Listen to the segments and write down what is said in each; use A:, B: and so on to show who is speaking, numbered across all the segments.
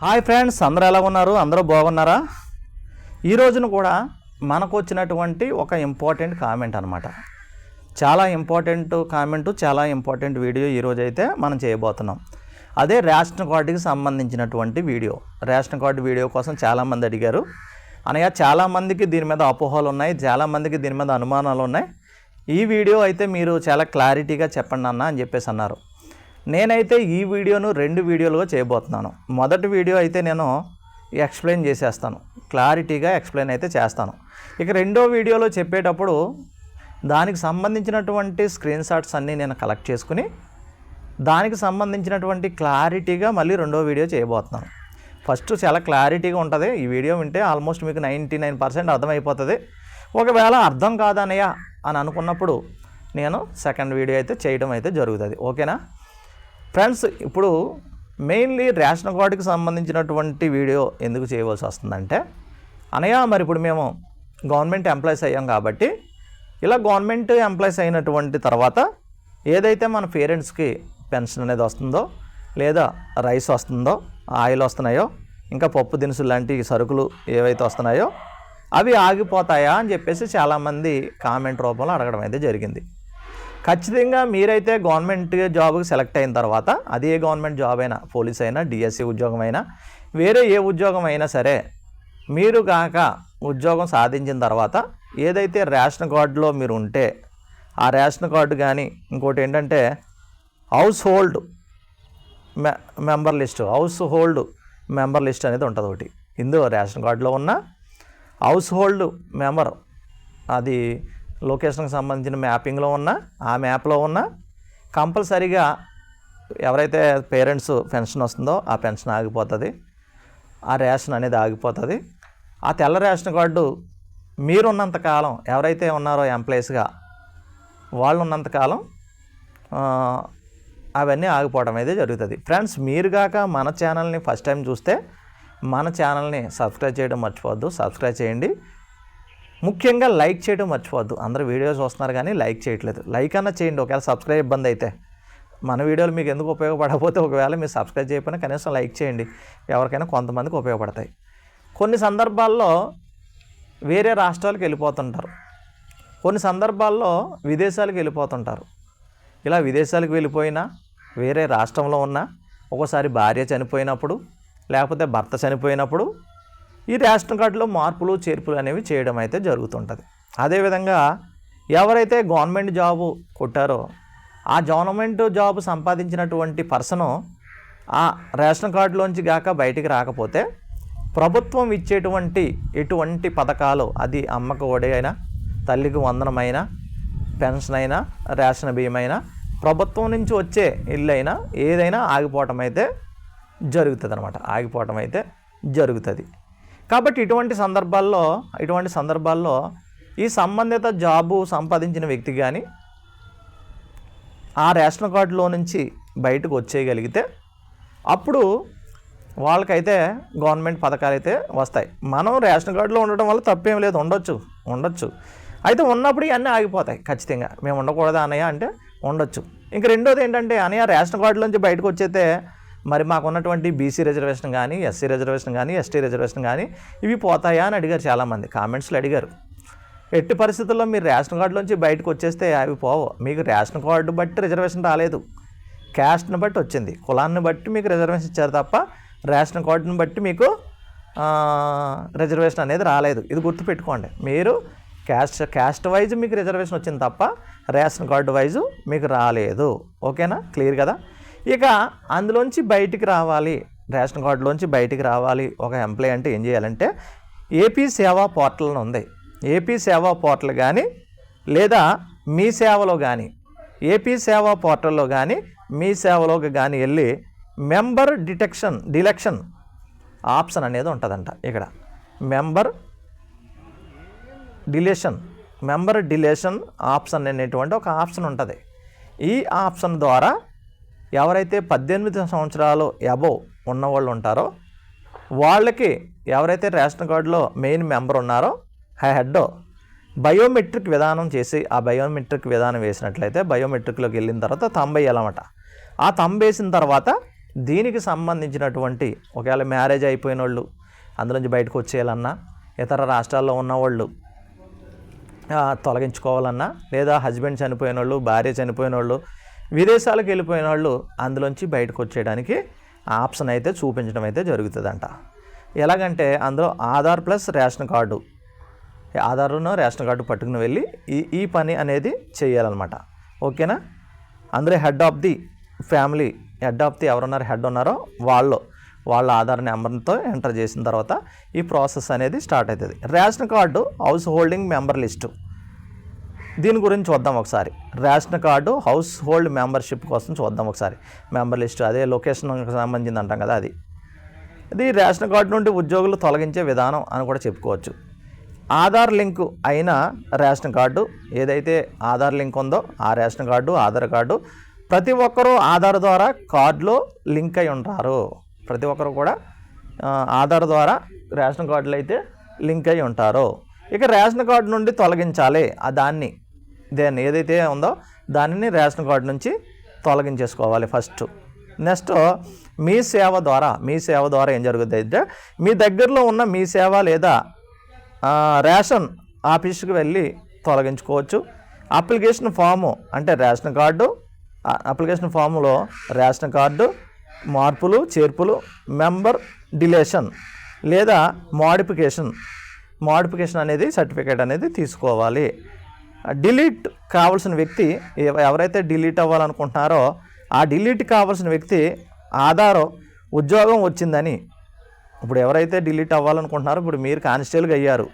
A: Hi friends అందరూ ఎలా ఉన్నారు? అందరూ బాగున్నారా? ఈ రోజున కూడా మనకు వచ్చినటువంటి ఒక ఇంపార్టెంట్ కామెంట్ అనమాట చాలా ఇంపార్టెంట్ కామెంట్ చాలా ఇంపార్టెంట్ వీడియో ఈరోజు అయితే మనం చేయబోతున్నాం. అదే రేషన్ కార్డుకి సంబంధించినటువంటి వీడియో. రేషన్ కార్డు వీడియో కోసం చాలామంది అడిగారు. అనగా చాలామందికి దీని మీద అపోహలు ఉన్నాయి చాలామందికి దీని మీద అనుమానాలు ఉన్నాయి. ఈ వీడియో అయితే మీరు చాలా క్లారిటీగా చెప్పండి అన్న అని చెప్పేసి అన్నారు. నేనైతే ఈ వీడియోను రెండు వీడియోలుగా చేయబోతున్నాను. మొదటి వీడియో అయితే నేను ఎక్స్ప్లెయిన్ చేసేస్తాను. క్లారిటీగా ఎక్స్ప్లెయిన్ అయితే చేస్తాను. ఇక రెండో వీడియోలో చెప్పేటప్పుడు దానికి సంబంధించినటువంటి స్క్రీన్ షాట్స్ అన్నీ నేను కలెక్ట్ చేసుకుని దానికి సంబంధించినటువంటి క్లారిటీగా మళ్ళీ రెండో వీడియో చేయబోతున్నాను. ఫస్ట్ చాలా క్లారిటీగా ఉంటుంది. ఈ వీడియో వింటే ఆల్మోస్ట్ మీకు నైంటీ నైన్ పర్సెంట్ అర్థమైపోతుంది. ఒకవేళ అర్థం కాదనయ్యా అని అనుకున్నప్పుడు నేను సెకండ్ వీడియో అయితే చేయడం అయితే జరుగుతుంది. ఓకేనా? ఫ్రెండ్స్ ఇప్పుడు మెయిన్లీ రేషన్ కార్డుకి సంబంధించినటువంటి వీడియో ఎందుకు చేయవలసి వస్తుందంటే అనయా మరి ఇప్పుడు మేము గవర్నమెంట్ ఎంప్లాయీస్ అయ్యాం కాబట్టి ఇలా గవర్నమెంట్ ఎంప్లాయీస్ అయినటువంటి తర్వాత ఏదైతే మన పేరెంట్స్కి పెన్షన్ అనేది వస్తుందో లేదా రైస్ వస్తుందో ఆయిల్ వస్తున్నాయో ఇంకా పప్పు దినుసులు లాంటి సరుకులు ఏవైతే వస్తున్నాయో అవి ఆగిపోతాయా అని చెప్పేసి చాలామంది కామెంట్ రూపంలో అడగడం అయితే జరిగింది. ఖచ్చితంగా మీరైతే గవర్నమెంట్ జాబ్కి సెలెక్ట్ అయిన తర్వాత అది ఏ గవర్నమెంట్ జాబ్ అయినా పోలీస్ అయినా డిఎస్సి ఉద్యోగం అయినా వేరే ఏ ఉద్యోగం అయినా సరే మీరు కాక ఉద్యోగం సాధించిన తర్వాత ఏదైతే రేషన్ కార్డులో మీరు ఉంటే ఆ రేషన్ కార్డు కానీ ఇంకోటి ఏంటంటే household me member list household member list అనేది ఉంటుంది ఒకటి. ఇందులో రేషన్ కార్డులో ఉన్న హౌస్ హోల్డ్ మెంబర్ అది లొకేషన్కి సంబంధించిన మ్యాపింగ్లో ఉన్న ఆ మ్యాప్లో ఉన్న కంపల్సరీగా ఎవరైతే పేరెంట్స్ పెన్షన్ వస్తుందో ఆ పెన్షన్ ఆగిపోతుంది. ఆ రేషన్ అనేది ఆగిపోతుంది. ఆ తెల్ల రేషన్ కార్డు మీరున్నంతకాలం ఎవరైతే ఉన్నారో ఎంప్లాయీస్గా వాళ్ళు ఉన్నంతకాలం అవన్నీ ఆగిపోవడం అయితే జరుగుతుంది. ఫ్రెండ్స్ మీరు కాక మన ఛానల్ని ఫస్ట్ టైం చూస్తే మన ఛానల్ని సబ్స్క్రైబ్ చేయడం మర్చిపోవద్దు. సబ్స్క్రైబ్ చేయండి. ముఖ్యంగా లైక్ చేయడం మర్చిపోవద్దు. అందరూ వీడియోస్ వస్తున్నారు కానీ లైక్ చేయట్లేదు. లైక్ అన్నా చేయండి. ఒకవేళ సబ్స్క్రైబ్ ఇబ్బంది అయితే మన వీడియోలు మీకు ఎందుకు ఉపయోగపడకపోతే ఒకవేళ మీరు సబ్స్క్రైబ్ చేయకపోయినా కనీసం లైక్ చేయండి. ఎవరికైనా కొంతమందికి ఉపయోగపడతాయి. కొన్ని సందర్భాల్లో వేరే రాష్ట్రాలకు వెళ్ళిపోతుంటారు. కొన్ని సందర్భాల్లో విదేశాలకు వెళ్ళిపోతుంటారు. ఇలా విదేశాలకు వెళ్ళిపోయినా వేరే రాష్ట్రంలో ఉన్న ఒకసారి భార్య చనిపోయినప్పుడు లేకపోతే భర్త చనిపోయినప్పుడు ఈ రేషన్ కార్డులో మార్పులు చేర్పులు అనేవి చేయడం అయితే జరుగుతుంటుంది. అదేవిధంగా ఎవరైతే గవర్నమెంట్ జాబు కొట్టారో ఆ గవర్నమెంట్ జాబ్ సంపాదించినటువంటి పర్సను ఆ రేషన్ కార్డులోంచి గాక బయటికి రాకపోతే ప్రభుత్వం ఇచ్చేటువంటి ఎటువంటి పథకాలు అది అమ్మకు ఒడి అయినా తల్లికి వందనమైనా పెన్షన్ అయినా రేషన్ బియ్యమైనా ప్రభుత్వం నుంచి వచ్చే ఇల్లు అయినా ఏదైనా ఆగిపోవటం అయితే జరుగుతుంది అనమాట ఆగిపోవటం అయితే జరుగుతుంది. కాబట్టి ఇటువంటి సందర్భాల్లో ఇటువంటి సందర్భాల్లో ఈ సంబంధిత జాబు సంపాదించిన వ్యక్తి కానీ ఆ రేషన్ కార్డులో నుంచి బయటకు వచ్చేయగలిగితే అప్పుడు వాళ్ళకైతే గవర్నమెంట్ పథకాలు అయితే వస్తాయి. మనం రేషన్ కార్డులో ఉండటం వల్ల తప్పేం లేదు. ఉండొచ్చు. ఉండొచ్చు. అయితే ఉన్నప్పుడు ఇవన్నీ ఆగిపోతాయి ఖచ్చితంగా. మేము ఉండకూడదా అన్నయ్య అంటే ఉండొచ్చు. ఇంక రెండోది ఏంటంటే అనయ్య రేషన్ కార్డులోంచి బయటకు వచ్చేతే మరి మాకు ఉన్నటువంటి బీసీ రిజర్వేషన్ కానీ ఎస్సీ రిజర్వేషన్ కానీ ఎస్టీ రిజర్వేషన్ కానీ ఇవి పోతాయా అని అడిగారు చాలామంది. కామెంట్స్లో అడిగారు. ఎట్టి పరిస్థితుల్లో మీరు రేషన్ కార్డులోంచి బయటకు వచ్చేస్తే అవి పోవు. మీకు రేషన్ కార్డు బట్టి రిజర్వేషన్ రాలేదు. క్యాస్ట్ని బట్టి వచ్చింది. కులాన్ని బట్టి మీకు రిజర్వేషన్ ఇచ్చారు తప్ప రేషన్ కార్డుని బట్టి మీకు రిజర్వేషన్ అనేది రాలేదు. ఇది గుర్తుపెట్టుకోండి. మీరు క్యాస్ట్ క్యాస్ట్ వైజ్ మీకు రిజర్వేషన్ వచ్చింది తప్ప రేషన్ కార్డు వైజు మీకు రాలేదు. ఓకేనా? క్లియర్ కదా? ఇక అందులోంచి బయటికి రావాలి. రేషన్ కార్డులోంచి బయటికి రావాలి. ఒక ఎంప్లాయీ అంటే ఏం చేయాలంటే ఏపీ సేవా పోర్టల్ అని ఉంది. ఏపీ సేవా పోర్టల్ కానీ లేదా మీ సేవలో కానీ ఏపీ సేవా పోర్టల్లో కానీ మీ సేవలోకి కానీ వెళ్ళి మెంబర్ డిటెక్షన్ డిలెక్షన్ ఆప్షన్ అనేది ఉంటుందంట ఇక్కడ. Member deletion member deletion option అనేటువంటి ఒక ఆప్షన్ ఉంటుంది. ఈ ఆప్షన్ ద్వారా ఎవరైతే పద్దెనిమిది సంవత్సరాలు అబోవ్ ఉన్నవాళ్ళు ఉంటారో వాళ్ళకి ఎవరైతే రేషన్ కార్డులో మెయిన్ మెంబర్ ఉన్నారో హెడ్ బయోమెట్రిక్ విధానం చేసి ఆ బయోమెట్రిక్ విధానం వేసినట్లయితే బయోమెట్రిక్లోకి వెళ్ళిన తర్వాత తంబై వేయాలన్నమాట ఆ తంబేసిన వేసిన తర్వాత దీనికి సంబంధించినటువంటి ఒకవేళ మ్యారేజ్ అయిపోయిన వాళ్ళు అందులోంచి బయటకు వచ్చేయాలన్నా ఇతర రాష్ట్రాల్లో ఉన్నవాళ్ళు తొలగించుకోవాలన్నా లేదా హస్బెండ్ చనిపోయిన వాళ్ళు భార్య చనిపోయిన వాళ్ళు విదేశాలకు వెళ్ళిపోయిన వాళ్ళు అందులోంచి బయటకు వచ్చేయడానికి ఆప్షన్ అయితే చూపించడం అయితే జరుగుతుందంట. ఎలాగంటే అందులో ఆధార్ ప్లస్ రేషన్ కార్డు. ఆధార్ను రేషన్ కార్డు పట్టుకుని వెళ్ళి ఈ ఈ పని అనేది చేయాలన్నమాట. ఓకేనా? అందులో head of the family head of the ఎవరున్నారు హెడ్ ఉన్నారో వాళ్ళు వాళ్ళ ఆధార్ నెంబర్తో ఎంటర్ చేసిన తర్వాత ఈ ప్రాసెస్ అనేది స్టార్ట్ అవుతుంది. Ration card house holding member list. దీని గురించి చూద్దాం ఒకసారి. Ration card household membership కోసం చూద్దాం ఒకసారి. మెంబర్ లిస్ట్ అదే లొకేషన్ సంబంధించింది అంటాం కదా అది. ఇది రేషన్ కార్డు నుండి ఉద్యోగులు తొలగించే విధానం అని కూడా చెప్పుకోవచ్చు. ఆధార్ లింకు అయిన రేషన్ కార్డు ఏదైతే ఆధార్ లింక్ ఉందో ఆ రేషన్ కార్డు ఆధార్ కార్డు ప్రతి ఒక్కరూ ఆధార్ ద్వారా కార్డులో లింక్ అయి ఉంటారు. ప్రతి ఒక్కరు కూడా ఆధార్ ద్వారా రేషన్ కార్డులు అయితే లింక్ అయి ఉంటారు. ఇక రేషన్ కార్డు నుండి తొలగించాలి. ఆ దాన్ని దాన్ని ఏదైతే ఉందో దానిని రేషన్ కార్డు నుంచి తొలగించేసుకోవాలి ఫస్ట్. నెక్స్ట్ మీ సేవ ద్వారా మీ సేవ ద్వారా ఏం జరుగుతుంది అంటే మీ దగ్గరలో ఉన్న మీ సేవ లేదా రేషన్ ఆఫీస్కి వెళ్ళి తొలగించుకోవచ్చు. అప్లికేషన్ ఫాము అంటే రేషన్ కార్డు అప్లికేషన్ ఫాములో రేషన్ కార్డు మార్పులు చేర్పులు మెంబర్ డిలేషన్ లేదా మోడిఫికేషన్ మోడిఫికేషన్ అనేది సర్టిఫికేట్ అనేది తీసుకోవాలి. డిలీట్ కావాల్సిన వ్యక్తి ఎవరైతే డిలీట్ అవ్వాలనుకుంటున్నారో ఆ డిలీట్ కావాల్సిన వ్యక్తి ఆధార్ ఉద్యోగం వచ్చిందని. ఇప్పుడు ఎవరైతే డిలీట్ అవ్వాలనుకుంటున్నారో ఇప్పుడు మీరు కానిస్టేబుల్గా అయ్యారు.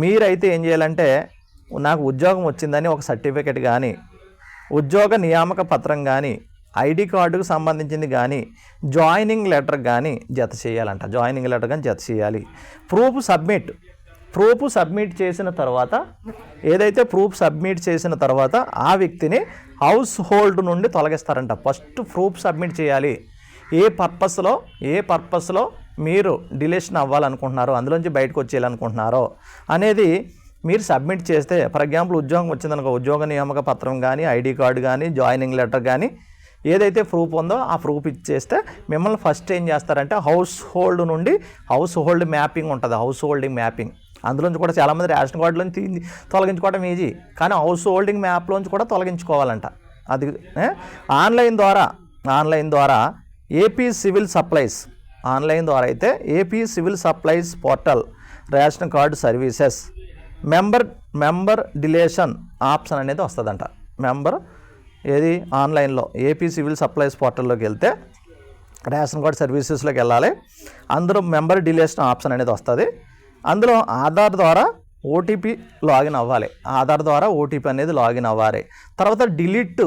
A: మీరైతే ఏం చేయాలంటే నాకు ఉద్యోగం వచ్చిందని ఒక సర్టిఫికెట్ కానీ ఉద్యోగ నియామక పత్రం కానీ ఐడి కార్డుకు సంబంధించింది కానీ జాయినింగ్ లెటర్ కానీ జత చేయాలంట. జాయినింగ్ లెటర్ కానీ జత చేయాలి. ప్రూఫ్ సబ్మిట్ ప్రూఫ్ సబ్మిట్ చేసిన తర్వాత ఏదైతే ప్రూఫ్ సబ్మిట్ చేసిన తర్వాత ఆ వ్యక్తిని హౌస్ హోల్డ్ నుండి తొలగిస్తారంట. ఫస్ట్ ప్రూఫ్ సబ్మిట్ చేయాలి. ఏ పర్పస్లో ఏ పర్పస్లో మీరు డిలేషన్ అవ్వాలనుకుంటున్నారో అందులోంచి బయటకు వచ్చేయాలనుకుంటున్నారో అనేది మీరు సబ్మిట్ చేస్తే ఫర్ ఎగ్జాంపుల్ ఉద్యోగం వచ్చిందనుకో ఉద్యోగ నియామక పత్రం కానీ ఐడి కార్డు కానీ జాయినింగ్ లెటర్ కానీ ఏదైతే ప్రూఫ్ ఉందో ఆ ప్రూఫ్ ఇచ్చేస్తే మిమ్మల్ని ఫస్ట్ ఏం చేస్తారంటే హౌస్ హోల్డ్ నుండి హౌస్ హోల్డ్ మ్యాపింగ్ ఉంటుంది హౌస్ హోల్డింగ్ మ్యాపింగ్. అందులోంచి కూడా చాలామంది రేషన్ కార్డులోంచి తొలగించుకోవడం ఈజీ. కానీ హౌస్ హోల్డింగ్ మ్యాప్లోంచి కూడా తొలగించుకోవాలంట. అది ఆన్లైన్ ద్వారా ఆన్లైన్ ద్వారా ఏపీ సివిల్ సప్లైస్ ఆన్లైన్ ద్వారా అయితే AP civil supplies portal ration card services member member deletion option అనేది వస్తుందంట. మెంబర్ ఏది? ఆన్లైన్లో ఏపీ సివిల్ సప్లైస్ పోర్టల్లోకి వెళ్తే రేషన్ కార్డ్ సర్వీసెస్లోకి వెళ్ళాలి. అందరూ మెంబర్ డిలేషన్ ఆప్షన్ అనేది వస్తుంది. అందులో ఆధార్ ద్వారా ఓటీపీ లాగిన్ అవ్వాలి. ఆధార్ ద్వారా ఓటీపీ అనేది లాగిన్ అవ్వాలి. తర్వాత డిలీట్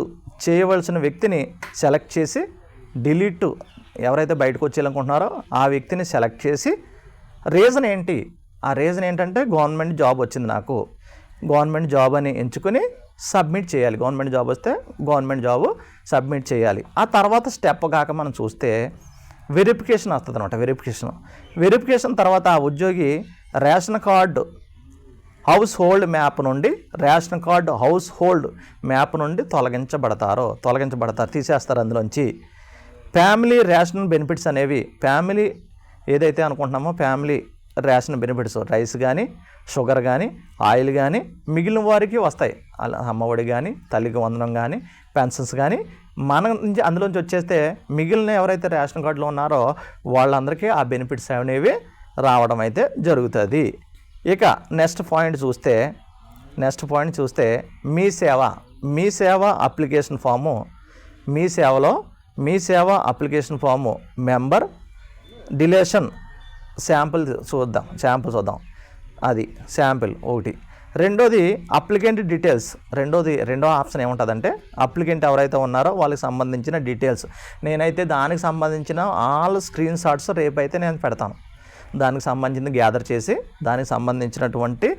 A: చేయవలసిన వ్యక్తిని సెలెక్ట్ చేసి డిలీట్ ఎవరైతే బయటకు వచ్చేయాలనుకుంటున్నారో ఆ వ్యక్తిని సెలెక్ట్ చేసి రీజన్ ఏంటి? ఆ రీజన్ ఏంటంటే గవర్నమెంట్ జాబ్ వచ్చింది నాకు. గవర్నమెంట్ జాబ్ అని ఎంచుకొని సబ్మిట్ చేయాలి. గవర్నమెంట్ జాబ్ వస్తే గవర్నమెంట్ జాబ్ సబ్మిట్ చేయాలి. ఆ తర్వాత స్టెప్ కాక మనం చూస్తే వెరిఫికేషన్ వస్తుంది అనమాట వెరిఫికేషన్. వెరిఫికేషన్ తర్వాత ఆ ఉద్యోగి ration card household map నుండి ration card household map నుండి తొలగించబడతారు. తొలగించబడతారు. తీసేస్తారు అందులోంచి. ఫ్యామిలీ రేషన్ బెనిఫిట్స్ అనేవి ఫ్యామిలీ ఏదైతే అనుకుంటున్నామో ఫ్యామిలీ రేషన్ బెనిఫిట్స్ రైస్ కానీ షుగర్ కానీ ఆయిల్ కానీ మిగిలిన వారికి వస్తాయి. అలా అమ్మఒడి కానీ తల్లికి వందనం కానీ పెన్షన్స్ కానీ మన నుంచి అందులోంచి వచ్చేస్తే మిగిలిన ఎవరైతే రేషన్ కార్డులో ఉన్నారో వాళ్ళందరికీ ఆ బెనిఫిట్స్ అనేవి రావడం అయితే జరుగుతుంది. ఇక నెక్స్ట్ పాయింట్ చూస్తే నెక్స్ట్ పాయింట్ చూస్తే మీ సేవ మీ సేవ అప్లికేషన్ ఫాము మీ సేవలో Mee Seva application form member deletion sample చూద్దాం శాంపుల్ చూద్దాం. అది శాంపిల్ ఒకటి. రెండోది అప్లికెంట్ డీటెయిల్స్. రెండోది రెండో ఆప్షన్ ఏముంటుందంటే అప్లికెంట్ ఎవరైతే ఉన్నారో వాళ్ళకి సంబంధించిన డీటెయిల్స్. నేనైతే దానికి సంబంధించిన ఆల్ స్క్రీన్ షాట్స్ రేపైతే నేను పెడతాను. దానికి సంబంధించింది గ్యాదర్ చేసి దానికి సంబంధించినటువంటి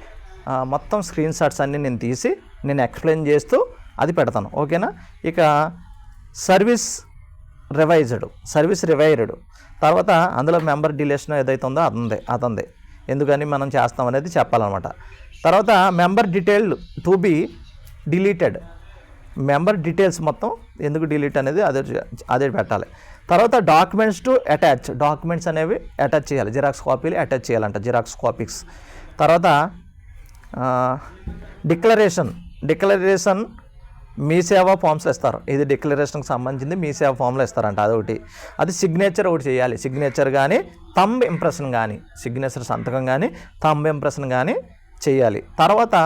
A: మొత్తం స్క్రీన్ షాట్స్ అన్నీ నేను తీసి నేను ఎక్స్ప్లెయిన్ చేస్తూ అది పెడతాను. ఓకేనా? ఇక సర్వీస్ రివైజ్డ్ సర్వీస్ రివైర్డ్ తర్వాత అందులో మెంబర్ డిలేషన్ ఏదైతే ఉందో అతందే అతందే ఎందుకని మనం చేస్తాం అనేది చెప్పాలన్నమాట. తర్వాత member detail to be deleted member details మొత్తం ఎందుకు డిలీట్ అనేది అదే అదే పెట్టాలి. తర్వాత డాక్యుమెంట్స్ టు అటాచ్. డాక్యుమెంట్స్ అనేవి అటాచ్ చేయాలి. జిరాక్స్ కాపీలు అటాచ్ చేయాలంట జిరాక్స్ కాపీస్. తర్వాత డిక్లరేషన్. డిక్లరేషన్ మీ సేవా ఫామ్స్లో ఇస్తారు. ఇది డిక్లరేషన్కి సంబంధించింది మీ సేవా ఫామ్లో ఇస్తారంట అదొకటి. అది సిగ్నేచర్ ఒకటి చేయాలి. సిగ్నేచర్ కానీ థంబ్ ఇంప్రెషన్ కానీ సిగ్నేచర్ సంతకం కానీ థంబ్ ఇంప్రెషన్ కానీ చేయాలి. తర్వాత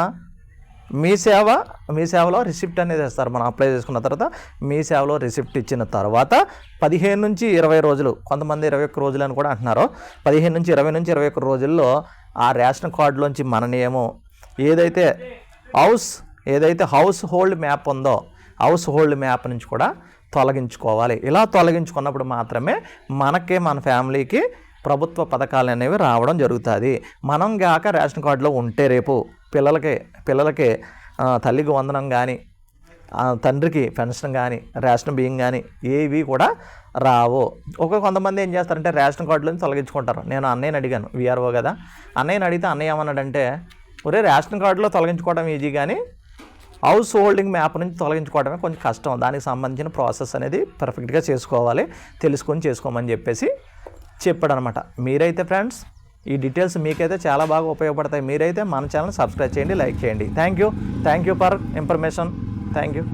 A: మీ సేవ మీ సేవలో రిసిప్ట్ అనేది ఇస్తారు మనం అప్లై చేసుకున్న తర్వాత మీ సేవలో రిసిప్ట్ ఇచ్చిన తర్వాత పదిహేను నుంచి ఇరవై రోజులు కొంతమంది ఇరవై ఒక్క రోజులు అని కూడా అంటున్నారు. పదిహేను నుంచి ఇరవై నుంచి ఇరవై ఒక్క రోజుల్లో ఆ రేషన్ కార్డులోంచి మన నేమో ఏదైతే హౌస్ ఏదైతే హౌస్ హోల్డ్ మ్యాప్ ఉందో హౌస్ హోల్డ్ మ్యాప్ నుంచి కూడా తొలగించుకోవాలి. ఇలా తొలగించుకున్నప్పుడు మాత్రమే మనకి మన ఫ్యామిలీకి ప్రభుత్వ పథకాలు అనేవి రావడం జరుగుతుంది. మనం గాక రేషన్ కార్డులో ఉంటే రేపు పిల్లలకి పిల్లలకి తల్లికి వందనం కానీ తండ్రికి పెన్షన్ కానీ రేషన్ బియ్యం కానీ ఏవి కూడా రావు. ఒక కొంతమంది ఏం చేస్తారంటే రేషన్ కార్డులను తొలగించుకుంటారు. నేను అన్నయ్యని అడిగాను విఆర్ఓ కదా. అన్నయ్యని అడిగితే అన్నయ్య ఏమన్నాడంటే ఒరే రేషన్ కార్డులో తొలగించుకోవడం ఈజీ కానీ హౌస్ హోల్డింగ్ మ్యాప్ నుంచి తొలగించుకోవడమే కొంచెం కష్టం. దానికి సంబంధించిన ప్రాసెస్ అనేది పర్ఫెక్ట్గా చేసుకోవాలి తెలుసుకొని చేసుకోమని చెప్పేసి చెప్పాడనమాట. మీరైతే ఫ్రెండ్స్ ఈ డీటెయిల్స్ మీకైతే చాలా బాగా ఉపయోగపడతాయి. మీరైతే మన ఛానల్ సబ్స్క్రైబ్ చేయండి లైక్ చేయండి. Thank you thank you for information thank you